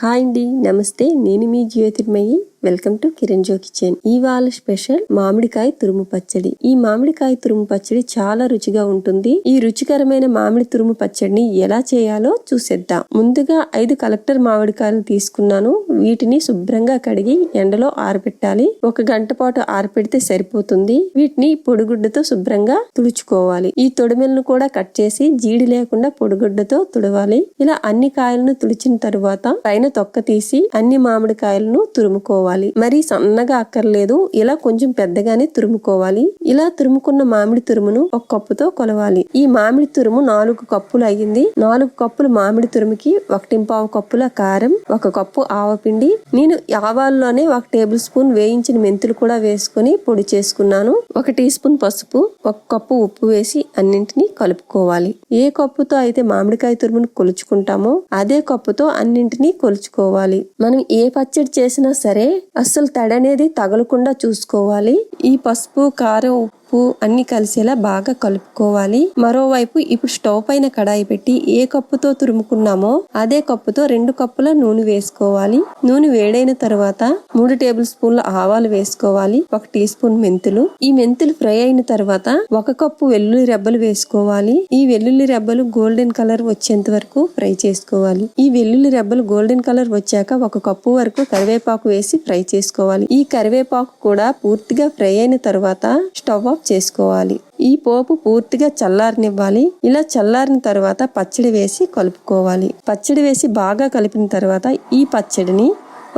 Hi అండి నమస్తే. నేను మీ Jyotirmayi. Welcome to Kiran Jo kitchen ఇవాళ స్పెషల్ మామిడికాయ తురుము పచ్చడి. ఈ మామిడికాయ తురుము పచ్చడి చాలా రుచిగా ఉంటుంది. ఈ రుచికరమైన మామిడి తురుము పచ్చడిని ఎలా చేయాలో చూసేద్దాం. ముందుగా ఐదు కలెక్టర్ మామిడికాయలు తీసుకున్నాను. వీటిని శుభ్రంగా కడిగి ఎండలో ఆరబెట్టాలి ఒక గంట పాటు ఆరబెడితే సరిపోతుంది. వీటిని పొడిగుడ్డతో శుభ్రంగా తుడుచుకోవాలి. ఈ తొడిమెలను కూడా కట్ చేసి జీడి లేకుండా పొడిగుడ్డతో తుడవాలి. ఇలా అన్ని కాయలను తుడిచిన తరువాత పైన తొక్క తీసి అన్ని మామిడికాయలను తురుముకోవాలి. మరి సన్నగా అక్కర్లేదు. ఇలా కొంచెం పెద్దగానే తురుముకోవాలి. ఇలా తురుముకున్న మామిడి తురుమును ఒక కప్పుతో కొలవాలి. ఈ మామిడి తురుము నాలుగు కప్పులు అయ్యింది. నాలుగు కప్పులు మామిడి తురుముకి ఒకటింపావు కప్పుల కారం ఒక కప్పు ఆవపిండి నేను ఆవాల్లోనే ఒక టేబుల్ స్పూన్ వేయించిన మెంతులు కూడా వేసుకుని పొడి చేసుకున్నాను. ఒక టీ స్పూన్ పసుపు ఒక కప్పు ఉప్పు వేసి అన్నింటినీ కలుపుకోవాలి. ఏ కప్పుతో అయితే మామిడికాయ తురుమును కొలుచుకుంటామో అదే కప్పుతో అన్నింటినీ కొలుచుకోవాలి. మనం ఏ పచ్చడి చేసినా సరే అస్సలు తడనేది అనేది తగలకుండా చూసుకోవాలి. ఈ పసుపు కారం ఉప్పు అన్ని కలిసేలా బాగా కలుపుకోవాలి. మరోవైపు ఇప్పుడు స్టవ్ పైన కడాయి పెట్టి ఏ కప్పుతో తురుముకున్నామో అదే కప్పుతో రెండు కప్పుల నూనె వేసుకోవాలి. నూనె వేడైన తర్వాత మూడు టేబుల్ స్పూన్ల ఆవాలు వేసుకోవాలి. ఒక టీ స్పూన్ మెంతులు. ఈ మెంతులు ఫ్రై అయిన తర్వాత ఒక కప్పు వెల్లుల్లి రెబ్బలు వేసుకోవాలి. ఈ వెల్లుల్లి రెబ్బలు గోల్డెన్ కలర్ వచ్చేంత వరకు ఫ్రై చేసుకోవాలి. ఈ వెల్లుల్లి రెబ్బలు గోల్డెన్ కలర్ వచ్చాక ఒక కప్పు వరకు కరివేపాకు వేసి ఫ్రై చేసుకోవాలి. ఈ కరివేపాకు కూడా పూర్తిగా ఫ్రై అయిన తర్వాత స్టవ్ ఆఫ్ చేసుకోవాలి. ఈ పోపు పూర్తిగా చల్లారనివ్వాలి. ఇలా చల్లారిన తర్వాత పచ్చడి వేసి కలుపుకోవాలి. పచ్చడి వేసి బాగా కలిపిన తర్వాత ఈ పచ్చడిని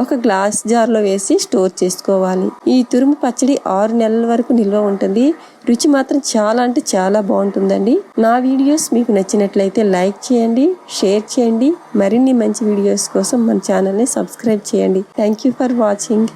ఒక గ్లాస్ జార్లో వేసి స్టోర్ చేసుకోవాలి. ఈ తురుము పచ్చడి ఆరు నెలల వరకు నిల్వ ఉంటుంది. రుచి మాత్రం చాలా అంటే చాలా బాగుంటుందండి. నా వీడియోస్ మీకు నచ్చినట్లయితే లైక్ చేయండి షేర్ చేయండి. మరిన్ని మంచి వీడియోస్ కోసం మన ఛానల్ని సబ్స్క్రైబ్ చేయండి. Thank you for watching